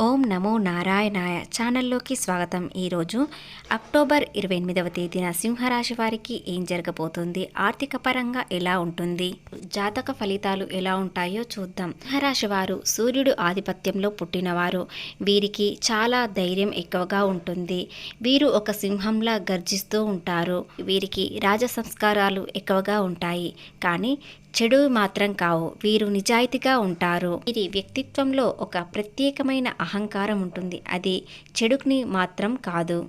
ఓం నమో నారాయణాయ ఛానల్లోకి స్వాగతం. ఈరోజు అక్టోబర్ ఇరవై ఎనిమిదవ తేదీన సింహరాశి వారికి ఏం జరగబోతుంది? ఆర్థిక పరంగా ఎలా ఉంటుంది? జాతక ఫలితాలు ఎలా ఉంటాయో చూద్దాం. సింహరాశి వారు సూర్యుడు ఆధిపత్యంలో పుట్టినవారు. వీరికి చాలా ధైర్యం ఎక్కువగా ఉంటుంది. వీరు ఒక సింహంలా గర్జిస్తూ ఉంటారు. వీరికి రాజ సంస్కారాలు ఎక్కువగా ఉంటాయి. కానీ చెడు మాత్రం కావు. వీరు నిజాయితీగా ఉంటారు. వీరి వ్యక్తిత్వంలో ఒక ప్రత్యేకమైన అహంకారం ఉంటుంది. అది చెడుకుని మాత్రం కాదు.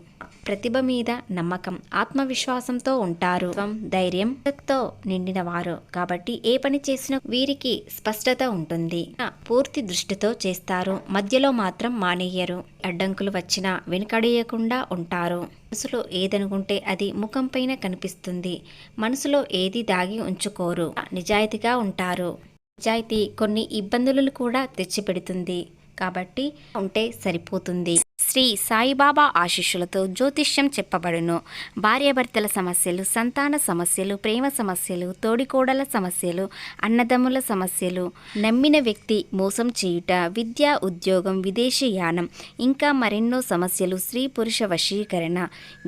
ప్రతిభ మీద నమ్మకం ఆత్మవిశ్వాసంతో ఉంటారు. ధైర్యం తో నిండిన వారు కాబట్టి ఏ పని చేసినా వీరికి స్పష్టత ఉంటుంది. పూర్తి దృష్టితో చేస్తారు. మధ్యలో మాత్రం మానేయరు. అడ్డంకులు వచ్చినా వెనుకడేయకుండా ఉంటారు. మనసులో ఏదనుకుంటే అది ముఖం పైన కనిపిస్తుంది. మనసులో ఏది దాగి ఉంచుకోరు. నిజాయితీగా ఉంటారు. నిజాయితీ కొన్ని ఇబ్బందులను కూడా తెచ్చిపెడుతుంది. కాబట్టి ఉంటే సరిపోతుంది. శ్రీ సాయిబాబా ఆశీస్సులతో జ్యోతిష్యం చెప్పబడును. భార్యాభర్తల సమస్యలు సంతాన సమస్యలు ప్రేమ సమస్యలు తోడికోడల సమస్యలు అన్నదమ్ముల సమస్యలు. నమ్మిన వ్యక్తి మోసం చేయుట విద్య ఉద్యోగం విదేశీయానం ఇంకా మరెన్నో సమస్యలు స్త్రీ పురుష వశీకరణ.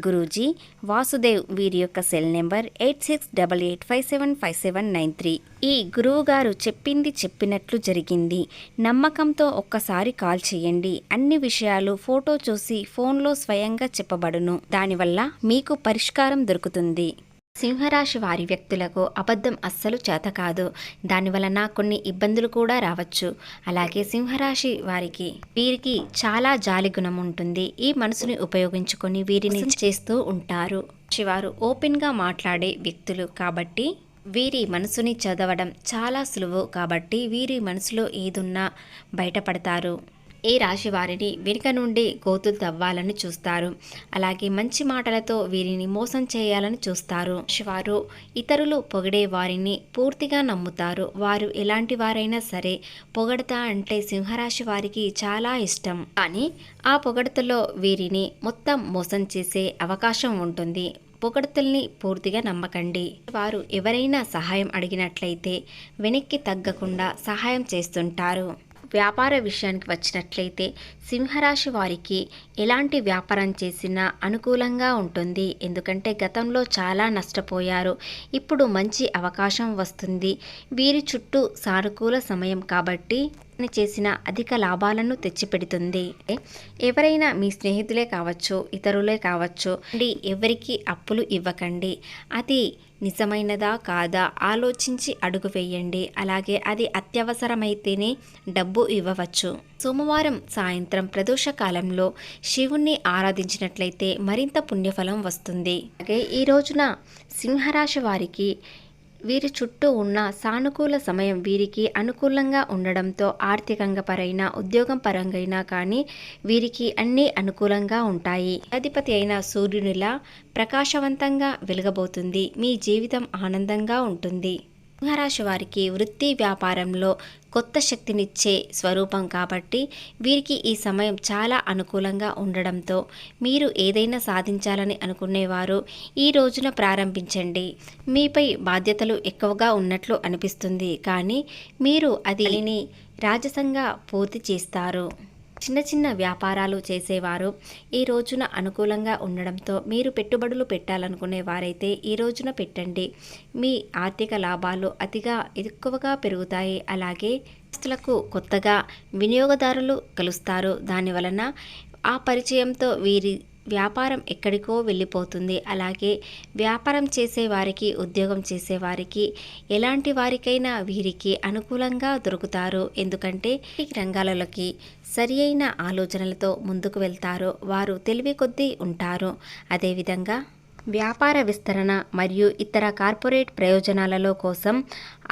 గురూజీ వాసుదేవ్ వీరి యొక్క cell number eight six double eight five seven five seven nine three. ఈ గురువుగారు చెప్పింది చెప్పినట్లు జరిగింది. నమ్మకంతో ఒక్కసారి కాల్ చేయండి. అన్ని విషయాలు ఫోటో చూసి ఫోన్లో స్వయంగా చెప్పబడును. దానివల్ల మీకు పరిష్కారం దొరుకుతుంది. సింహరాశి వారి వ్యక్తులకు అబద్ధం అస్సలు చేత కాదు. దానివలన కొన్ని ఇబ్బందులు కూడా రావచ్చు. అలాగే సింహరాశి వారికి వీరికి చాలా జాలి గుణం ఉంటుంది. ఈ మనసుని ఉపయోగించుకొని వీరిని చేస్తూ ఉంటారు. శివారు ఓపెన్గా మాట్లాడే వ్యక్తులు కాబట్టి వీరి మనసుని చదవడం చాలా సులువు కాబట్టి వీరి మనసులో ఏదున్నా బయటపడతారు. ఏ రాశి వారిని వెనుక నుండి గోతులు తవ్వాలని చూస్తారు? అలాగే మంచి మాటలతో వీరిని మోసం చేయాలని చూస్తారు. వారు ఇతరులు పొగిడే వారిని పూర్తిగా నమ్ముతారు. వారు ఎలాంటి వారైనా సరే పొగడతా అంటే సింహరాశి వారికి చాలా ఇష్టం. కానీ ఆ పొగడతలో వీరిని మొత్తం మోసం చేసే అవకాశం ఉంటుంది. పొగడతల్ని పూర్తిగా నమ్మకండి. వారు ఎవరైనా సహాయం అడిగినట్లయితే వెనక్కి తగ్గకుండా సహాయం చేస్తుంటారు. వ్యాపార విషయానికి వచ్చినట్లయితే సింహరాశి వారికి ఎలాంటి వ్యాపారం చేసినా అనుకూలంగా ఉంటుంది. ఎందుకంటే గతంలో చాలా నష్టపోయారు. ఇప్పుడు మంచి అవకాశం వస్తుంది. వీరి చుట్టూ సానుకూల సమయం కాబట్టి చేసిన అధిక లాభాలను తెచ్చిపెడుతుంది. ఎవరైనా మీ స్నేహితులే కావచ్చు ఇతరులే కావచ్చు ఎవరికి అప్పులు ఇవ్వకండి. అది నిజమైనదా కాదా ఆలోచించి అడుగు వేయండి. అలాగే అది అత్యవసరమైతేనే డబ్బు ఇవ్వవచ్చు. సోమవారం సాయంత్రం ప్రదోష కాలంలో శివుణ్ణి ఆరాధించినట్లయితే మరింత పుణ్యఫలం వస్తుంది. అలాగే ఈ రోజున సింహరాశి వారికి వీరి చుట్టూ ఉన్న సానుకూల సమయం వీరికి అనుకూలంగా ఉండడంతో ఆర్థికంగా పరైన ఉద్యోగం పరంగా కానీ వీరికి అన్నీ అనుకూలంగా ఉంటాయి. అధిపతి అయిన సూర్యునిలా ప్రకాశవంతంగా వెలగబోతుంది. మీ జీవితం ఆనందంగా ఉంటుంది. సింహరాశి వారికి వృత్తి వ్యాపారంలో కొత్త శక్తినిచ్చే స్వరూపం కాబట్టి వీరికి ఈ సమయం చాలా అనుకూలంగా ఉండడంతో మీరు ఏదైనా సాధించాలని అనుకునేవారు ఈ రోజున ప్రారంభించండి. మీపై బాధ్యతలు ఎక్కువగా ఉన్నట్లు అనిపిస్తుంది కానీ మీరు అదిని రాజసంగా పూర్తి చేస్తారు. చిన్న చిన్న వ్యాపారాలు చేసేవారు. ఈ రోజున అనుకూలంగా ఉండడంతో మీరు పెట్టుబడులు పెట్టాలనుకునే వారైతే ఈ రోజున పెట్టండి. మీ ఆర్థిక లాభాలు అతిగా ఎక్కువగా పెరుగుతాయి. అలాగే ఆస్తులకు కొత్తగా వినియోగదారులు కలుస్తారు. దాని వలన ఆ పరిచయంతో వీరి వ్యాపారం ఎక్కడికో వెళ్ళిపోతుంది. అలాగే వ్యాపారం చేసేవారికి ఉద్యోగం చేసేవారికి ఎలాంటి వారికైనా వీరికి అనుకూలంగా దొరుకుతారు. ఎందుకంటే ఈ రంగాలలోకి సరి అయిన ఆలోచనలతో ముందుకు వెళ్తారు వారు తెలివి కొద్దీ ఉంటారు. అదేవిధంగా వ్యాపార విస్తరణ మరియు ఇతర కార్పొరేట్ ప్రయోజనాలలో కోసం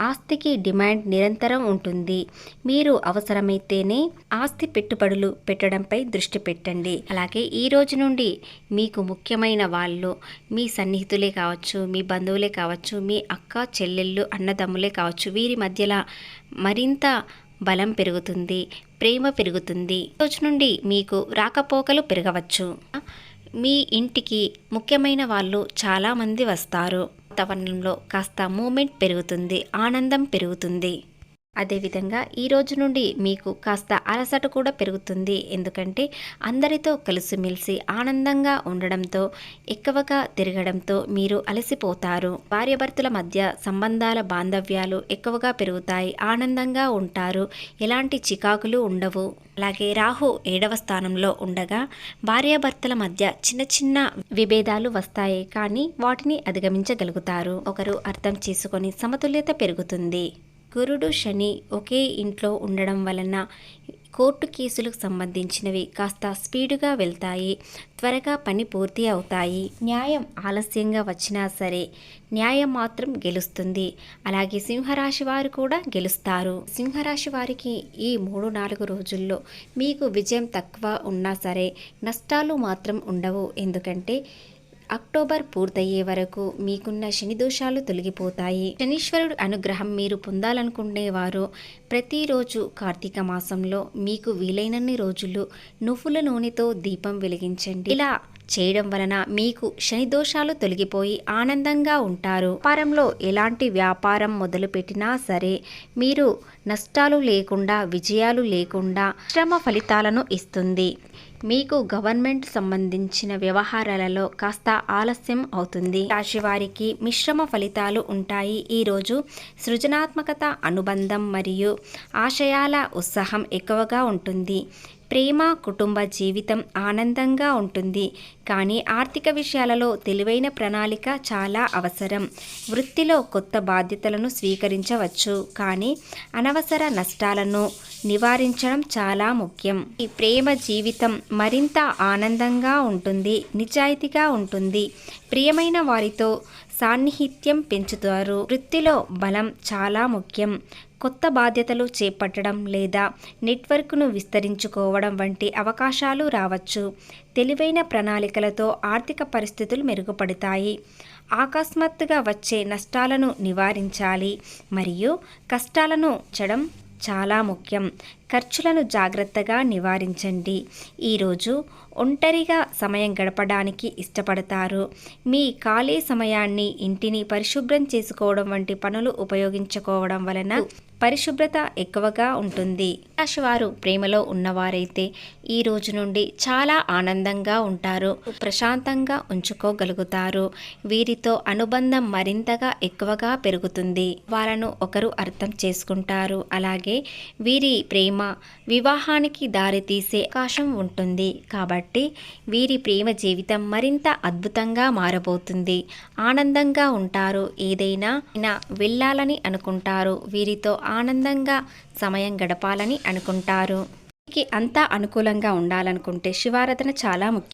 ఆస్తికి డిమాండ్ నిరంతరం ఉంటుంది. మీరు అవసరమైతేనే ఆస్తి పెట్టుబడులు పెట్టడంపై దృష్టి పెట్టండి. అలాగే ఈ రోజు నుండి మీకు ముఖ్యమైన వాళ్ళు మీ సన్నిహితులే కావచ్చు మీ బంధువులే కావచ్చు మీ అక్క చెల్లెళ్ళు అన్నదమ్ములే కావచ్చు వీరి మధ్యలో మరింత బలం పెరుగుతుంది ప్రేమ పెరుగుతుంది. రోజు నుండి మీకు రాకపోకలు పెరగవచ్చు. మీ ఇంటికి ముఖ్యమైన వాళ్ళు చాలామంది వస్తారు. వాతావరణంలో కాస్త మూమెంట్ పెరుగుతుంది ఆనందం పెరుగుతుంది. అదేవిధంగా ఈ రోజు నుండి మీకు కాస్త అలసట కూడా పెరుగుతుంది. ఎందుకంటే అందరితో కలిసిమెలిసి ఆనందంగా ఉండడంతో ఎక్కువగా తిరగడంతో మీరు అలసిపోతారు. భార్యాభర్తల మధ్య సంబంధాల బాంధవ్యాలు ఎక్కువగా పెరుగుతాయి. ఆనందంగా ఉంటారు. ఎలాంటి చికాకులు ఉండవు. అలాగే రాహు ఏడవ స్థానంలో ఉండగా భార్యాభర్తల మధ్య చిన్న చిన్న విభేదాలు వస్తాయి. కానీ వాటిని అధిగమించగలుగుతారు. ఒకరు అర్థం చేసుకొని సమతుల్యత పెరుగుతుంది. గురుడు శని ఒకే ఇంట్లో ఉండడం వలన కోర్టు కేసులకు సంబంధించినవి కాస్త స్పీడుగా వెళ్తాయి త్వరగా పని పూర్తి అవుతాయి. న్యాయం ఆలస్యంగా వచ్చినా సరే న్యాయం మాత్రం గెలుస్తుంది. అలాగే సింహరాశి వారు కూడా గెలుస్తారు. సింహరాశి వారికి ఈ మూడు నాలుగు రోజుల్లో మీకు విజయం తక్కువ ఉన్నా సరే నష్టాలు మాత్రం ఉండవు. ఎందుకంటే అక్టోబర్ పూర్తయ్యే వరకు మీకున్న శని దోషాలు తొలగిపోతాయి. శనీశ్వరుడు అనుగ్రహం మీరు పొందాలనుకునేవారు. ప్రతిరోజు కార్తీక మాసంలో మీకు వీలైనన్ని రోజులు నువ్వుల నూనెతో దీపం వెలిగించండి. ఇలా చేయడం వలన మీకు శని దోషాలు తొలగిపోయి ఆనందంగా ఉంటారు. వ్యాపారంలో ఎలాంటి వ్యాపారం మొదలుపెట్టినా సరే మీరు నష్టాలు లేకుండా విజయాలు లేకుండా శ్రమ ఫలితాలను ఇస్తుంది. మీకు గవర్నమెంట్ సంబంధించిన వ్యవహారాలలో కాస్త ఆలస్యం అవుతుంది. రాశివారికి మిశ్రమ ఫలితాలు ఉంటాయి. ఈరోజు సృజనాత్మకత అనుబంధం మరియు ఆశయాల ఉత్సాహం ఎక్కువగా ఉంటుంది. ప్రేమ కుటుంబ జీవితం ఆనందంగా ఉంటుంది. కానీ ఆర్థిక విషయాలలో తెలివైన ప్రణాళిక చాలా అవసరం. వృత్తిలో కొత్త బాధ్యతలను స్వీకరించవచ్చు. కానీ అనవసర నష్టాలను నివారించడం చాలా ముఖ్యం. ఈ ప్రేమ జీవితం మరింత ఆనందంగా ఉంటుంది నిజాయితీగా ఉంటుంది. ప్రియమైన వారితో సాన్నిహిత్యం పెంచుతారు. వృత్తిలో బలం చాలా ముఖ్యం. కొత్త బాధ్యతలు చేపట్టడం లేదా నెట్వర్క్ను విస్తరించుకోవడం వంటి అవకాశాలు రావచ్చు. తెలివైన ప్రణాళికలతో ఆర్థిక పరిస్థితులు మెరుగుపడతాయి. ఆకస్మాత్తుగా వచ్చే నష్టాలను నివారించాలి. మరియు కష్టాలను చడం చాలా ముఖ్యం. ఖర్చులను జాగ్రత్తగా నివారించండి. ఈరోజు ఒంటరిగా సమయం గడపడానికి ఇష్టపడతారు. మీ ఖాళీ సమయాన్ని ఇంటిని పరిశుభ్రం చేసుకోవడం వంటి పనులు ఉపయోగించుకోవడం వలన పరిశుభ్రత ఎక్కువగా ఉంటుంది. రాశివారు ప్రేమలో ఉన్నవారైతే ఈ రోజు నుండి చాలా ఆనందంగా ఉంటారు. ప్రశాంతంగా ఉంచుకోగలుగుతారు. వీరితో అనుబంధం మరింతగా ఎక్కువగా పెరుగుతుంది. వాళ్ళను ఒకరు అర్థం చేసుకుంటారు. అలాగే వీరి ప్రేమ వివాహానికి దారితీసే అవకాశం ఉంటుంది. కాబట్టి వీరి ప్రేమ జీవితం మరింత అద్భుతంగా మారబోతుంది. ఆనందంగా ఉంటారు. ఏదైనా వెళ్ళాలని అనుకుంటారు. వీరితో ఆనందంగా సమయం గడపాలని అనుకుంటారు. మీకు అంతా అనుకూలంగా ఉండాలనుకుంటే శివారాధన చాలా ముఖ్యం.